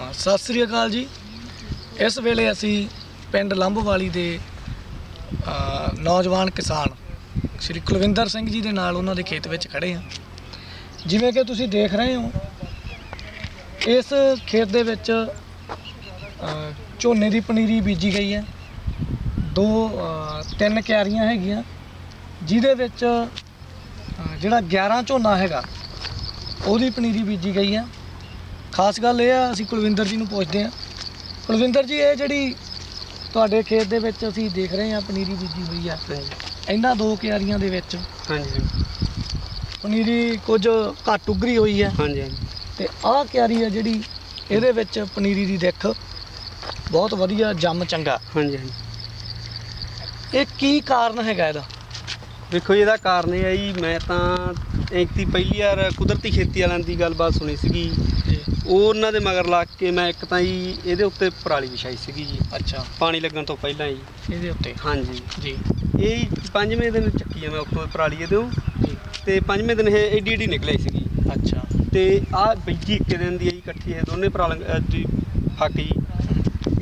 ਹਾਂ, ਸਤਿ ਸ੍ਰੀ ਅਕਾਲ ਜੀ। ਇਸ ਵੇਲੇ ਅਸੀਂ ਪਿੰਡ ਲੰਬਵਾਲੀ ਦੇ ਨੌਜਵਾਨ ਕਿਸਾਨ ਸ਼੍ਰੀ ਕੁਲਵਿੰਦਰ ਸਿੰਘ ਜੀ ਦੇ ਨਾਲ ਉਹਨਾਂ ਦੇ ਖੇਤ ਵਿੱਚ ਖੜੇ ਹਾਂ। ਜਿਵੇਂ ਕਿ ਤੁਸੀਂ ਦੇਖ ਰਹੇ ਹੋ, ਇਸ ਖੇਤ ਦੇ ਵਿੱਚ ਝੋਨੇ ਦੀ ਪਨੀਰੀ ਬੀਜੀ ਗਈ ਹੈ। ਦੋ ਤਿੰਨ ਕਿਆਰੀਆਂ ਹੈਗੀਆਂ, ਜਿਹਦੇ ਵਿੱਚ ਜਿਹੜਾ 11 ਝੋਨਾ ਹੈਗਾ, ਉਹਦੀ ਪਨੀਰੀ ਬੀਜੀ ਗਈ ਹੈ। ਖਾਸ ਗੱਲ ਇਹ ਆ ਅਸੀਂ ਕੁਲਵਿੰਦਰ ਜੀ ਨੂੰ ਪੁੱਛਦੇ ਹਾਂ। ਕੁਲਵਿੰਦਰ ਜੀ ਇਹ ਜਿਹੜੀ ਤੁਹਾਡੇ ਖੇਤ ਦੇ ਵਿੱਚ ਅਸੀਂ ਦੇਖ ਰਹੇ ਹਾਂ ਪਨੀਰੀ ਬੀਜੀ ਹੋਈ ਆ। ਇਹਨਾਂ ਦੋ ਕਿਆਰੀਆਂ ਦੇ ਵਿੱਚ ਹਾਂਜੀ। ਪਨੀਰੀ ਕੁਝ ਘੱਟ ਉਗਰੀ ਹੋਈ ਹੈ। ਹਾਂਜੀ। ਤੇ ਆਹ ਕਿਆਰੀ ਹੈ ਜਿਹੜੀ ਇਹਦੇ ਵਿੱਚ ਪਨੀਰੀ ਦੀ ਦਿੱਖ ਬਹੁਤ ਵਧੀਆ ਜੰਮ ਚੰਗਾ। ਹਾਂਜੀ ਹਾਂਜੀ। ਇਹ ਕੀ ਕਾਰਨ ਹੈਗਾ ਇਹਦਾ? ਵੇਖੋ ਜੀ, ਇਹਦਾ ਕਾਰਨ ਇਹ ਹੈ ਜੀ ਮੈਂ ਤਾਂ ਦੀ ਪਹਿਲੀ ਵਾਰ ਕੁਦਰਤੀ ਖੇਤੀ ਵਾਲਿਆਂ ਦੀ ਗੱਲਬਾਤ ਸੁਣੀ ਸੀਗੀ। ਉਹ ਉਹਨਾਂ ਦੇ ਮਗਰ ਲੱਗ ਕੇ ਮੈਂ ਇੱਕ ਤਾਂ ਜੀ ਇਹਦੇ ਉੱਤੇ ਪਰਾਲੀ ਵਿਛਾਈ ਸੀਗੀ ਜੀ। ਅੱਛਾ। ਪਾਣੀ ਲੱਗਣ ਤੋਂ ਪਹਿਲਾਂ ਜੀ। ਇਹਦੇ ਉੱਤੇ? ਹਾਂਜੀ। ਜੀ। ਇਹ ਪੰਜਵੇਂ ਦਿਨ ਚੱਕੀ ਆ ਮੈਂ ਉੱਤੋਂ ਪਰਾਲੀ ਇਹਦੇ। ਜੀ। ਤੇ ਪੰਜਵੇਂ ਦਿਨ ਇਹ ਏਡੀ ਏਡੀ ਨਿਕਲੀ ਸੀਗੀ। ਅੱਛਾ। ਤੇ ਆਹ ਬੀਜੀ ਇੱਕੇ ਦਿਨ ਦੀ ਹੈ ਜੀ ਇਕੱਠੀ ਇਹ ਦੋਨੇ ਪਰਾਲ ਫੱਕ ਜੀ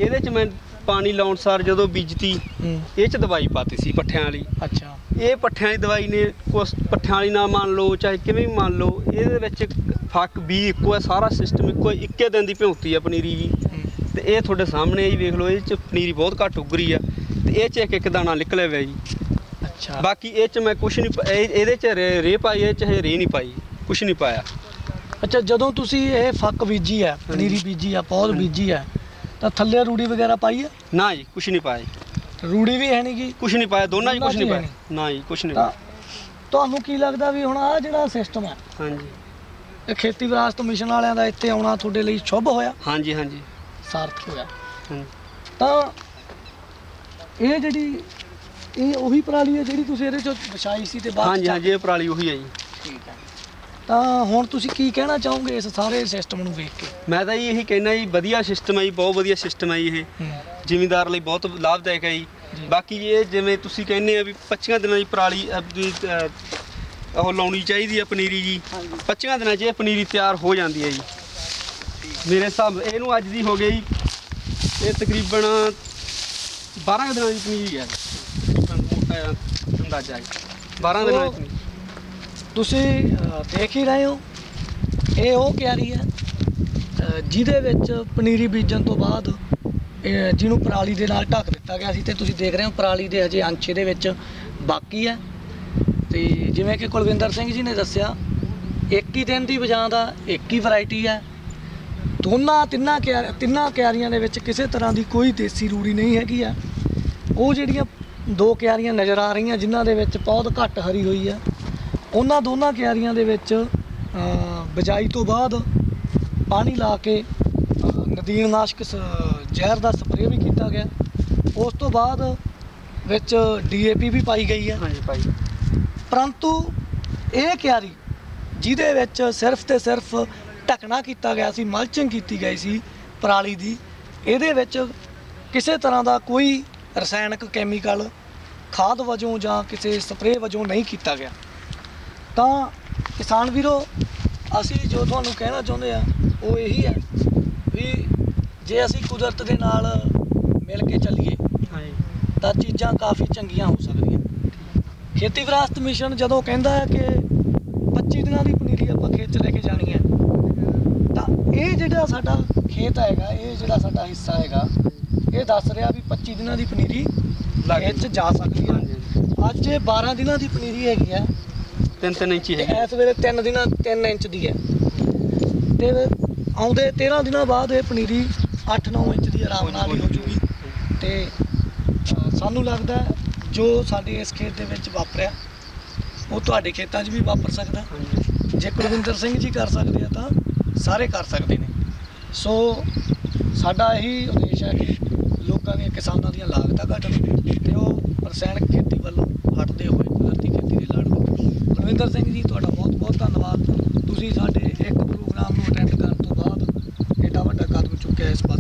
ਇਹਦੇ ਚ ਮੈਂ ਪਾਣੀ ਲਾਉਣ ਸਾਰ ਜਦੋਂ ਬੀਜਤੀ ਹੂੰ। ਇਹ ਚ ਦਵਾਈ ਪਾਤੀ ਸੀ ਪੱਠਿਆਂ ਵਾਲੀ। ਅੱਛਾ। ਇਹ ਪੱਠਿਆਂ ਦੀ ਦਵਾਈ ਨੇ ਕੁਛ ਪੱਠਿਆਂ ਵਾਲੀ ਨਾ ਮੰਨ ਲਓ ਚਾਹੇ ਕਿਵੇਂ ਵੀ ਮੰਨ ਲਓ ਇਹਦੇ ਵਿੱਚ ਫੱਕ ਵੀ ਇੱਕੋ ਹੈ ਸਾਰਾ ਸਿਸਟਮ ਇੱਕੋ ਹੈ ਇੱਕੇ ਦਿਨ ਦੀ ਭਿਉਂਤੀ ਆ ਪਨੀਰੀ ਜੀ। ਹੂੰ, ਤੇ ਇਹ ਤੁਹਾਡੇ ਸਾਹਮਣੇ ਹੀ ਵੇਖ ਲਓ ਇਹ ਚ ਪਨੀਰੀ ਬਹੁਤ ਘੱਟ ਉਗਰੀ ਆ। ਤੇ ਇਹ ਚ ਇੱਕ ਇੱਕ ਦਾਣਾ ਨਿਕਲਿਆ ਹੋਇਆ ਜੀ। ਅੱਛਾ। ਬਾਕੀ ਇਹ ਚ ਮੈਂ ਕੁਛ ਨਹੀਂ ਪ- ਇਹ- ਇਹਦੇ ਚ ਰੇ ਰੇ ਪਾਈ ਇਹ ਚ ਇਹ ਰੇ ਨਹੀਂ ਪਾਈ ਕੁਛ ਨਹੀਂ ਪਾਇਆ। ਅੱਛਾ ਜਦੋਂ ਤੁਸੀਂ ਇਹ ਫੱਕ ਬੀਜੀ ਆ ਪਨੀਰੀ ਬੀਜੀ ਆ ਪੌਦ ਬੀਜੀ ਆ ਤਾਂ ਥੱਲੇ ਰੂੜੀ ਵਗੈਰਾ ਪਾਈ ਆ ਨਾ ਜੀ ਕੁਛ ਨਹੀਂ ਪਾਇਆ ਜੀ। ਰੂੜੀ ਵੀ ਹੈ ਨਹੀਂ ਗੀ? ਕੁਛ ਨਹੀਂ ਪਾਇਆ ਦੋਨਾਂ 'ਚ ਕੁਛ ਨਹੀਂ ਪਾਇਆ। ਨਾ। ਜੀ ਕੁਛ ਨਹੀਂ। ਤਾਂ ਪਾਇਆ ਤੁਹਾਨੂੰ ਕੀ ਲੱਗਦਾ ਵੀ ਹੁਣ ਆ ਜਿਹੜਾ ਸਿਸਟਮ ਹੈ ਹਾਂਜੀ। ਇਹ ਖੇਤੀ ਵਿਰਾਸਤ ਮਿਸ਼ਨ ਵਾਲਿਆਂ ਦਾ ਇੱਥੇ ਆਉਣਾ ਤੁਹਾਡੇ ਲਈ ਸ਼ੁਭ ਹੋਇਆ? ਹਾਂਜੀ ਹਾਂਜੀ। ਸਾਰਥਕ ਹੋਇਆ। ਹਾਂਜੀ। ਤਾਂ ਇਹ ਜਿਹੜੀ ਇਹ ਉਹੀ ਪਰਾਲੀ ਹੈ ਜਿਹੜੀ ਤੁਸੀਂ ਇਹਦੇ ਚੋਂ ਵਿਛਾਈ ਸੀ ਤੇ ਬਾਅਦ 'ਚ ਹਾਂਜੀ ਹਾਂਜੀ ਇਹ ਪਰਾਲੀ ਉਹੀ ਹੈ ਜੀ। ਠੀਕ ਹੈ। ਤਾਂ ਹੁਣ ਤੁਸੀਂ ਕੀ ਕਹਿਣਾ ਚਾਹੋਗੇ ਇਸ ਸਾਰੇ ਸਿਸਟਮ ਨੂੰ ਵੇਖ ਕੇ? ਮੈਂ ਤਾਂ ਜੀ ਇਹੀ ਕਹਿਣਾ ਜੀ ਵਧੀਆ ਸਿਸਟਮ ਹੈ ਜੀ ਬਹੁਤ ਵਧੀਆ ਸਿਸਟਮ ਹੈ ਜੀ ਇਹ। ਜ਼ਿਮੀਂਦਾਰ ਲਈ ਬਹੁਤ ਲਾਭਦਾਇਕ ਹੈ ਜੀ। ਜੀ। ਬਾਕੀ ਇਹ ਜਿਵੇਂ ਤੁਸੀਂ ਕਹਿੰਦੇ ਆ ਵੀ 25 ਦਿਨਾਂ ਦੀ ਪਰਾਲੀ ਅਹ, ਅਹ, ਉਹ ਲਾਉਣੀ ਚਾਹੀਦੀ ਹੈ ਪਨੀਰੀ ਜੀ। 25 ਦਿਨਾਂ 'ਚ ਇਹ ਪਨੀਰੀ ਤਿਆਰ ਹੋ ਜਾਂਦੀ ਹੈ ਜੀ। ਮੇਰੇ ਹਿਸਾਬ ਇਹਨੂੰ ਅੱਜ ਦੀ ਹੋ ਗਈ ਇਹ ਤਕਰੀਬਨ 12 ਕੁ ਦਿਨਾਂ ਦੀ ਪਨੀਰੀ ਹੈ ਤਕਰੀਬਨ ਮੋਟਾ ਜਿਹਾ ਅੰਦਾਜ਼ਾ ਹੈ 12 ਦਿਨਾਂ ਦੀ ਪਨੀਰੀ। ਤੁਸੀਂ ਦੇਖ ਹੀ ਰਹੇ ਹੋ। ਇਹ ਉਹ ਕਿਆਰੀ ਹੈ ਜਿਹਦੇ ਵਿੱਚ ਪਨੀਰੀ ਬੀਜਣ ਤੋਂ ਬਾਅਦ ਜਿਹਨੂੰ ਪਰਾਲੀ ਦੇ ਨਾਲ ਢੱਕ ਦਿੱਤਾ ਗਿਆ ਸੀ ਤੇ ਤੁਸੀਂ ਦੇਖ ਰਹੇ ਹੋ ਪਰਾਲੀ ਦੇ ਹਜੇ ਅੰਸ਼ ਦੇ ਵਿੱਚ ਬਾਕੀ ਹੈ। ਤੇ ਜਿਵੇਂ ਕਿ ਕੁਲਵਿੰਦਰ ਸਿੰਘ ਜੀ ਨੇ ਦੱਸਿਆ, ਇੱਕ ਹੀ ਦਿਨ ਦੀ ਬਜਾਂ ਦਾ ਇੱਕ ਹੀ ਵੈਰਾਈਟੀ ਹੈ। ਦੋਨਾਂ ਤਿੰਨਾਂ ਕਿਆ, ਤਿੰਨਾਂ ਕਿਆਰੀਆਂ ਦੇ ਵਿੱਚ ਕਿਸੇ ਤਰ੍ਹਾਂ ਦੀ ਕੋਈ ਦੇਸੀ ਰੂੜੀ ਨਹੀਂ ਹੈਗੀ ਆ ਉਹ ਜਿਹੜੀਆਂ ਦੋ ਕਿਆਰੀਆਂ ਨਜ਼ਰ ਆ ਰਹੀਆਂ, ਜਿਨ੍ਹਾਂ ਦੇ ਵਿੱਚ ਬਹੁਤ ਘੱਟ ਹਰੀ ਹੋਈ ਆ ਉਹਨਾਂ ਦੋਨਾਂ ਕਿਆਰੀਆਂ ਦੇ ਵਿੱਚ ਬਿਜਾਈ ਤੋਂ ਬਾਅਦ ਪਾਣੀ ਲਾ ਕੇ ਨਦੀਨਨਾਸ਼ਕ ਜ਼ਹਿਰ ਦਾ ਸਪਰੇਅ ਵੀ ਕੀਤਾ ਗਿਆ। ਉਸ ਤੋਂ ਬਾਅਦ ਵਿੱਚ ਡੀਏਪੀ ਵੀ ਪਾਈ ਗਈ ਹੈ। ਹਾਂਜੀ ਭਾਈ ਪਰੰਤੂ ਇਹ ਕਿਆਰੀ ਜਿਹਦੇ ਵਿੱਚ ਸਿਰਫ ਤੇ ਸਿਰਫ ਢਕਣਾ ਕੀਤਾ ਗਿਆ ਸੀ ਮਲਚਿੰਗ ਕੀਤੀ ਗਈ ਸੀ ਪਰਾਲੀ ਦੀ ਇਹਦੇ ਵਿੱਚ ਕਿਸੇ ਤਰ੍ਹਾਂ ਦਾ ਕੋਈ ਰਸਾਇਣਿਕ ਕੈਮੀਕਲ ਖਾਦ ਵਜੋਂ ਜਾਂ ਕਿਸੇ ਸਪਰੇਅ ਵਜੋਂ ਨਹੀਂ ਕੀਤਾ ਗਿਆ। ਤਾਂ ਕਿਸਾਨ ਵੀਰੋ ਅਸੀਂ ਜੋ ਤੁਹਾਨੂੰ ਕਹਿਣਾ ਚਾਹੁੰਦੇ ਆ ਉਹ ਇਹੀ ਹੈ ਵੀ ਜੇ ਅਸੀਂ ਕੁਦਰਤ ਦੇ ਨਾਲ ਮਿਲ ਕੇ ਚੱਲੀਏ ਹਾਂਜੀ। ਤਾਂ ਚੀਜ਼ਾਂ ਕਾਫੀ ਚੰਗੀਆਂ ਹੋ ਸਕਦੀਆਂ। ਖੇਤੀ ਵਿਰਾਸਤ ਮਿਸ਼ਨ ਜਦੋਂ ਕਹਿੰਦਾ ਹੈ ਕਿ 25 ਦਿਨਾਂ ਦੀ ਪਨੀਰੀ ਆਪਾਂ ਖੇਤ 'ਚ ਲੈ ਕੇ ਜਾਣੀ ਹੈ ਤਾਂ ਇਹ ਜਿਹੜਾ ਸਾਡਾ ਖੇਤ ਹੈਗਾ ਇਹ ਜਿਹੜਾ ਸਾਡਾ ਹਿੱਸਾ ਹੈਗਾ ਇਹ ਦੱਸ ਰਿਹਾ ਵੀ 25 ਦਿਨਾਂ ਦੀ ਪਨੀਰੀ ਲੱਗ ਖੇਤ 'ਚ ਜਾ। ਸਕਦੀ ਹੈ। ਅੱਜ ਇਹ 12 ਦਿਨਾਂ ਦੀ ਪਨੀਰੀ ਹੈਗੀ ਆ ਤਿੰਨ ਤਿੰਨ ਇੰਚੀ ਹੈਗੀ। ਇਸ ਵੇਲੇ 3 ਦਿਨਾਂ 3 ਇੰਚ ਦੀ ਹੈ। ਤੇ ਆਉਂਦੇ 13 ਦਿਨਾਂ ਬਾਅਦ ਇਹ ਪਨੀਰੀ 8-9 ਇੰਚ ਦੀ ਆਰਾਮ ਨਾਲ ਹੀ ਹੋ ਜੂਗੀ। ਤੇ ਸਾਨੂੰ ਲੱਗਦਾ ਜੋ ਸਾਡੇ ਇਸ ਖੇਤ ਦੇ ਵਿੱਚ ਵਾਪਰਿਆ ਉਹ ਤੁਹਾਡੇ ਖੇਤਾਂ 'ਚ ਵੀ ਵਾਪਰ ਸਕਦਾ। ਜੇ ਕੁਲਵਿੰਦਰ ਸਿੰਘ ਜੀ ਕਰ ਸਕਦੇ ਆ ਤਾਂ ਸਾਰੇ ਕਰ ਸਕਦੇ ਨੇ। ਸੋ ਸਾਡਾ ਇਹੀ ਉਦੇਸ਼ ਹੈ ਕਿ ਲੋਕਾਂ ਦੀਆਂ ਕਿਸਾਨਾਂ ਦੀਆਂ ਲਾਗਤਾਂ ਘਟਣ ਤੇ ਉਹ ਰਸਾਇਣਿਕ ਖੇਤੀ ਵੱਲੋਂ ਹਟਦੇ ਹੋਏ ਕੁਦਰਤੀ ਲਾੜੂ ਰਵਿੰਦਰ ਸਿੰਘ ਜੀ, ਤੁਹਾਡਾ ਬਹੁਤ ਬਹੁਤ ਧੰਨਵਾਦ। ਤੁਸੀਂ ਸਾਡੇ ਇੱਕ ਪ੍ਰੋਗਰਾਮ ਨੂੰ ਅਟੈਂਡ ਕਰਨ ਤੋਂ ਬਾਅਦ ਐਡਾ ਵੱਡਾ ਕਦਮ ਚੁੱਕਿਆ ਇਸ ਪਾਸੇ